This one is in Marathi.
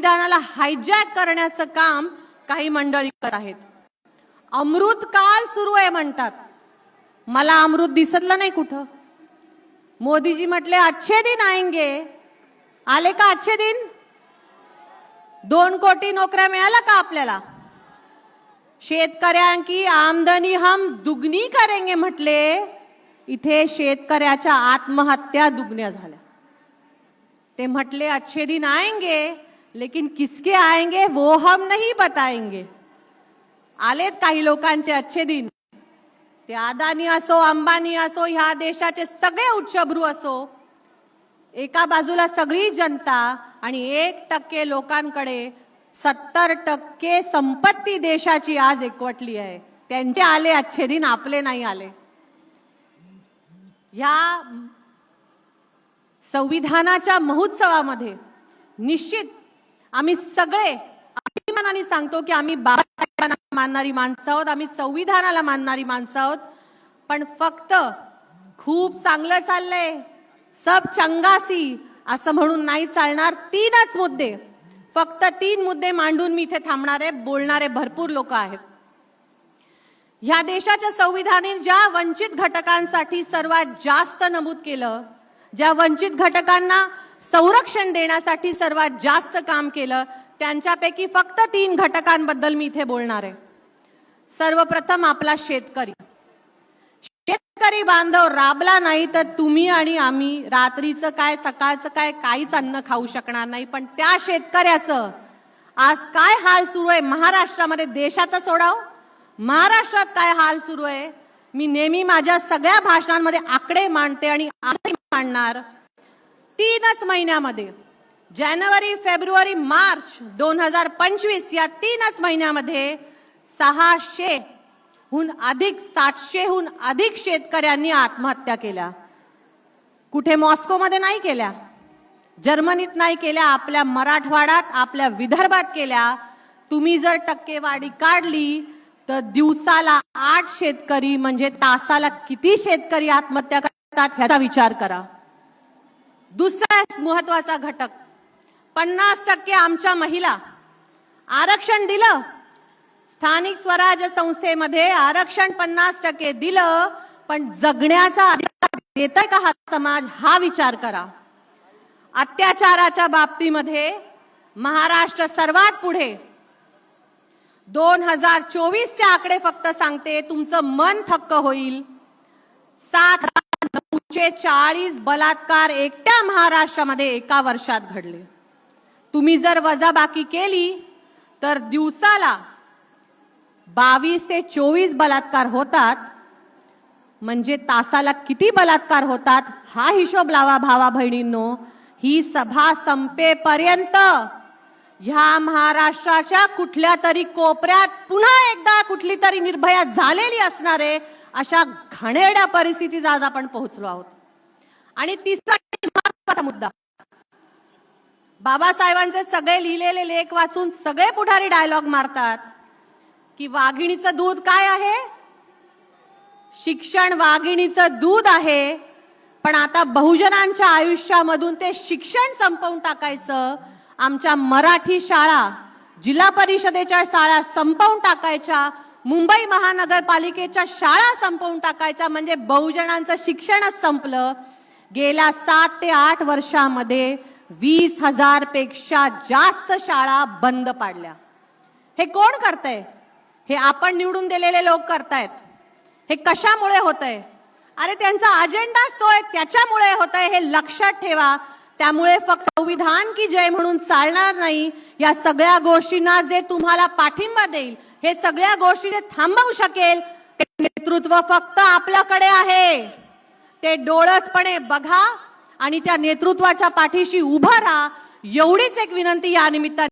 संविधानाला हायजॅक करण्याचं काम काही मंडळी करत आहेत. अमृत काल सुरू आहे म्हणतात. मला अमृत दिसतलं नाही कुठं? मोदीजी म्हटले अच्छे दिन आएंगे. आले का अच्छे दिन? दोन कोटी नोकऱ्या मिळाल्या का आपल्याला? शेतकऱ्यांकी आमदनी हम दुगनी करेंगे म्हटले. इथे शेतकऱ्याच्या आत्महत्या दुगण्या झाल्या. ते म्हटले अच्छे दिन आएंगे. लेकिन किसके आएंगे वो हम नहीं बताएंगे। आलेत काही लोकांचे अच्छे दिन। ते अदानी असो अंबानी असो ह्या देशाचे सगळे उच्चभ्रू असो एका बाजूला सगळी जनता आणि एक टक्के लोकांकडे सत्तर टक्के संपत्ती देशाची आज एकवटली आहे. त्यांचे आले अच्छे दिन आपले नाही आले. ह्या संविधानाच्या महोत्सवामध्ये निश्चित आम्ही सगळे अभिमानाने सांगतो की आम्ही बाबासाहेबांना मानणारी माणसं आहोत आम्ही संविधानाला मानणारी माणसं आहोत. पण फक्त खूप चांगलं चाललंय. सब चंगासी असं म्हणून नाही चालणार तीनच मुद्दे. फक्त तीन मुद्दे मांडून मी इथे थांबणारे बोलणारे भरपूर लोक आहेत. ह्या देशाच्या संविधानाने ज्या वंचित घटकांसाठी सर्वात जास्त नमूद केलं ज्या वंचित घटकांना संरक्षण देण्यासाठी सर्वात जास्त काम केलं त्यांच्यापैकी फक्त तीन घटकांबद्दल मी इथे बोलणार आहे. सर्वप्रथम आपला शेतकरी. शेतकरी बांधव राबला नाही तर तुम्ही आणि आम्ही रात्रीचं काय सकाळचं काय काहीच अन्न खाऊ शकणार नाही. पण त्या शेतकऱ्याचं आज काय हाल सुरू आहे महाराष्ट्रामध्ये देशाचा सोडाव? महाराष्ट्रात काय हाल सुरू आहे? मी नेहमी माझ्या सगळ्या भाषणांमध्ये आकडे मांडते आणि आजही मांडणार. तीनच महिन्यामध्ये. जानेवारी फेब्रुवारी मार्च दोन हजार पंचवीस या तीनच महिन्यामध्ये सहाशे हून अधिक सातशेहून अधिक शेतकऱ्यांनी आत्महत्या केल्या. कुठे मॉस्कोमध्ये नाही केल्या. जर्मनीत नाही केल्या आपल्या मराठवाड्यात आपल्या विदर्भात केल्या. तुम्ही जर टक्केवारी काढली तर दिवसाला आठ शेतकरी म्हणजे तासाला किती शेतकरी आत्महत्या करतात ह्याचा विचार करा. दुसरा महत्त्वाचा घटक. पन्नास टक्के आमच्या महिला आरक्षण दिलं. स्थानिक स्वराज्य संस्थेमध्ये आरक्षण पन्नास टक्के दिलं पण जगण्याचा अधिकार देतय का हा समाज? हा विचार करा. अत्याचाराच्या बाबतीमध्ये महाराष्ट्र सर्वात पुढे. दोन हजार चोवीसचे आकडे फक्त सांगते तुमचं मन थक्क होईल. सात दोनशे चाळीस बलात्कार एकट्या महाराष्ट्रामध्ये एका वर्षात घडले. तुम्ही जर वजाबाकी केली तर दिवसाला बावीस ते चोवीस बलात्कार होतात. म्हणजे तासाला किती बलात्कार होतात हा हिशोब लावा भावा बहिणींनो. ही सभा संपेपर्यंत ह्या महाराष्ट्राच्या कुठल्या तरी कोपऱ्यात पुन्हा एकदा कुठली तरी निर्भया झालेली असणारे अशा घाणेरड्या परिस्थितीत आज आपण पोहोचलो आहोत. आणि तिसरा महत्त्वाचा मुद्दा. बाबासाहेबांचे सगळे लिहिलेले लेख वाचून सगळे पुढारी डायलॉग मारतात की वाघिणीचं दूध काय आहे? शिक्षण वाघिणीचं दूध आहे पण आता बहुजनांच्या आयुष्यामधून ते शिक्षण संपवून टाकायचं आमच्या मराठी शाळा जिल्हा परिषदेच्या शाळा संपवून टाकायच्या मुंबई महानगरपालिकेच्या शाळा संपवून टाकायच्या म्हणजे बहुजनांचं शिक्षणच संपलं. गेल्या सात ते आठ वर्षामध्ये वीस हजारपेक्षा जास्त शाळा बंद पाडल्या. हे कोण करतंय? हे आपण निवडून दिलेले लोक करतायत. हे कशामुळे होत आहे अरे त्यांचा अजेंडाच तो आहे त्याच्यामुळे होत आहे हे लक्षात ठेवा. त्यामुळे फक्त संविधान की जय म्हणून चालणार नाही या सगळ्या गोष्टींना जे तुम्हाला पाठिंबा देईल हे सगळ्या गोष्टी जे थांबवू शकेल ते नेतृत्व फक्त आपल्याकडे आहे. ते डोळसपणे बघा आणि त्या नेतृत्वाच्या पाठीशी उभं राहा. एवढीच एक विनंती या निमित्ताने